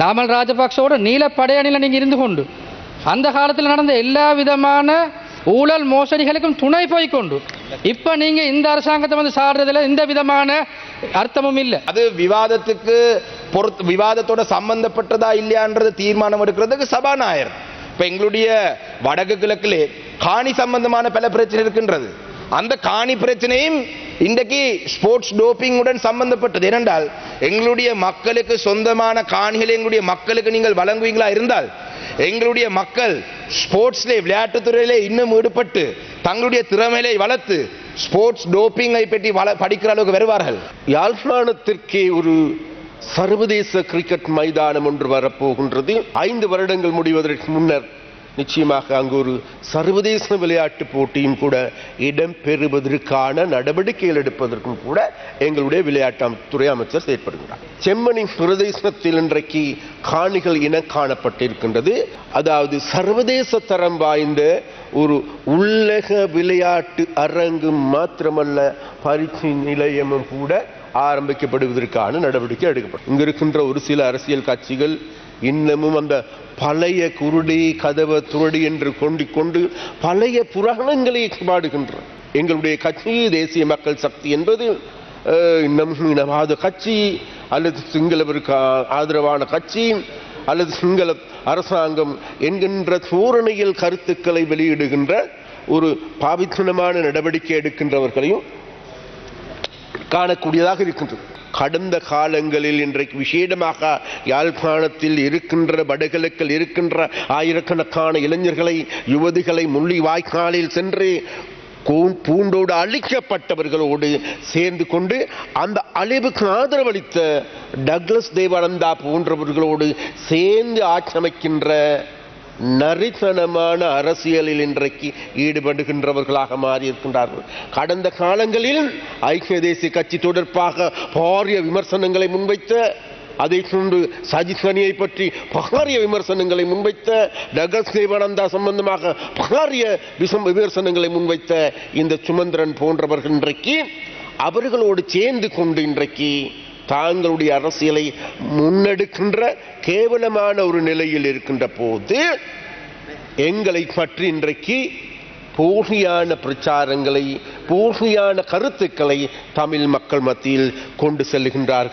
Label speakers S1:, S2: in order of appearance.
S1: நாமல் ராஜபக்சவோட நீல படையணியில் நீங்கள் இருந்து கொண்டு அந்த காலத்தில் நடந்த எல்லா விதமான ஊழல் மோசடிகளுக்கும் துணை போய்க்கொண்டு இப்போ நீங்கள் இந்த அரசாங்கத்தை வந்து சாடுறதுல இந்த விதமான அர்த்தமும் இல்லை.
S2: அது விவாதத்துக்கு பொறுத்து விவாதத்தோட சம்பந்தப்பட்டதா இல்லையான்றது தீர்மானம் எடுக்கிறதுக்கு சபாநாயகர். இப்ப எங்களுடைய வடக்கு கிழக்கிலே காணி சம்பந்தமான பல பிரச்சனை இருக்கின்றது. அந்த காணி பிரச்சனையும் இன்றைக்கு ஸ்போர்ட்ஸ் டோப்பிங்குடன் சம்பந்தப்பட்டது. ஏனென்றால் எங்களுடைய மக்களுக்கு சொந்தமான காணிகளை எங்களுடைய மக்களுக்கு நீங்கள் வழங்குவீங்களா இருந்தால் எங்களுடைய மக்கள் ஸ்போர்ட்ஸ்லே விளையாட்டுத் துறையிலே இன்னும் ஈடுபட்டு தங்களுடைய திறமையை வளர்த்து ஸ்போர்ட்ஸ் டோப்பிங்கை பற்றி வள படிக்கிற அளவுக்கு வருவார்கள்.
S3: யாழ்ப்பாணத்திற்கே ஒரு சர்வதேச கிரிக்கெட் மைதானம் ஒன்று வரப்போகின்றது. ஐந்து வருடங்கள் முடிவதற்கு முன்னர் நிச்சயமாக அங்கு ஒரு சர்வதேச விளையாட்டு போட்டியும் கூட இடம்பெறுவதற்கான நடவடிக்கைகள் எடுப்பதற்கும் கூட எங்களுடைய விளையாட்டு துறை அமைச்சர் செயற்படுகிறார். செம்மணி பிரதேசத்தில் இன்றைக்கு காணிகள் இன காணப்பட்டிருக்கின்றது. அதாவது சர்வதேச தரம் வாய்ந்த ஒரு உள்ளக விளையாட்டு அரங்கும் மாத்திரமல்ல பரிசு நிலையமும் கூட ஆரம்பிக்கப்படுவதற்கான நடவடிக்கை எடுக்கப்படும் இங்க இருக்கின்ற ஒரு சில அரசியல் கட்சிகள் இன்னமும் அந்த பழைய குருடி கதவ துருடி என்று கொண்டு கொண்டு பழைய புராணங்களை பாடுகின்றன எங்களுடைய கட்சி தேசிய மக்கள் சக்தி என்பது இன்னமும் இனவாத கட்சி அல்லது சிங்களவருக்கு ஆதரவான கட்சி அல்லது சிங்கள அரசாங்கம் என்கின்ற தோரணையில் கருத்துக்களை வெளியிடுகின்ற ஒரு பாவித்தனமான நடவடிக்கை எடுக்கின்றவர்களையும் காணக்கூடியதாக இருக்கின்றது. கடந்த காலங்களில் இன்றைக்கு விசேடமாக யாழ்ப்பாணத்தில் இருக்கின்ற வடகிழக்கில் இருக்கின்ற ஆயிரக்கணக்கான இளைஞர்களை யுவதிகளை முள்ளி வாய்க்காலில் சென்று பூண்டோடு அழிக்கப்பட்டவர்களோடு சேர்ந்து கொண்டு அந்த அழிவுக்கு ஆதரவளித்த டக்ளஸ் தேவானந்தா போன்றவர்களோடு சேர்ந்து ஆட்சமைக்கின்ற நரித்தனமான அரசியலில் இன்றைக்கு ஈடுபடுகின்றவர்களாக மாறியிருக்கின்றார்கள். கடந்த காலங்களில் ஐக்கிய தேசிய கட்சி தொடர்பாக பாரிய விமர்சனங்களை முன்வைத்த அதை கொண்டு சஜித்வனியை பற்றி பாரிய விமர்சனங்களை முன்வைத்த டகஸ் தேவானந்தா சம்பந்தமாக பாரிய விசம் விமர்சனங்களை முன்வைத்த இந்த சுமந்திரன் போன்றவர்கள் இன்றைக்கு அவர்களோடு சேர்ந்து கொண்டு இன்றைக்கு தாங்களுடைய அரசியலை முன்னெடுக்கின்ற கேவலமான ஒரு நிலையில் இருக்கின்ற போது எங்களை பற்றி இன்றைக்கு போலியான பிரச்சாரங்களை போலியான கருத்துக்களை தமிழ் மக்கள் மத்தியில் கொண்டு செல்கின்றார்கள்